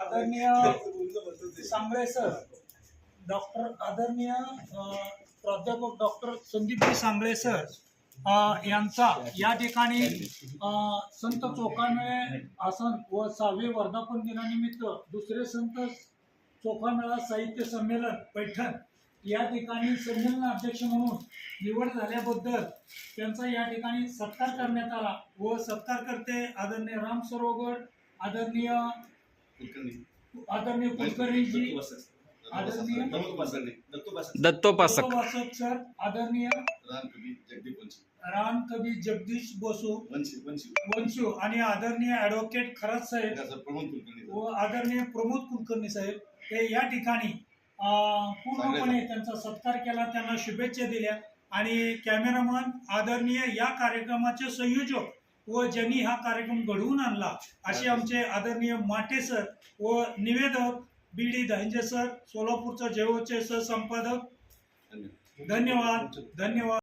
आदरणीय Sangle sir doctor आदरणीय प्राध्यापक डॉक्टर संदीपजी सांगळे सर यांचा या ठिकाणी संत चोखामेळे आसन व सहावे वर्धापन दिनानिमित्त दुसरे संत चोखामेळा साहित्य संमेलन पैठण या ठिकाणी संमेलन अध्यक्ष म्हणून निवड झाल्याबद्दल त्यांचा या ठिकाणी सत्कार करण्यात आला व सत्कारकर्ते आदरणीय राम सरोवर आदरणीय आदरणीय कुलकर्णीजी आदरणीय दत्तोपासक सर आदरणीय राम कवी जगदीश बसू. वंशू आणि आदरणीय ऍडव्होकेट खरात साहेब. व आदरणीय प्रमोद कुलकर्णी साहेब हे या ठिकाणी अं, पूर्णपणे त्यांचा सत्कार केला त्यांना शुभेच्छा दिल्या. आणि कॅमेरामन आदरणीय या कार्यक्रमाचे संयोजक व ज्यांनी हा कार्यक्रम घडवून आणला असे आमचे आदरणीय माटे सर व निवेदक बी डी दहंजे सर सोलापूरचा जयवचे सहसंपादक. धन्यवाद. धन्यवाद.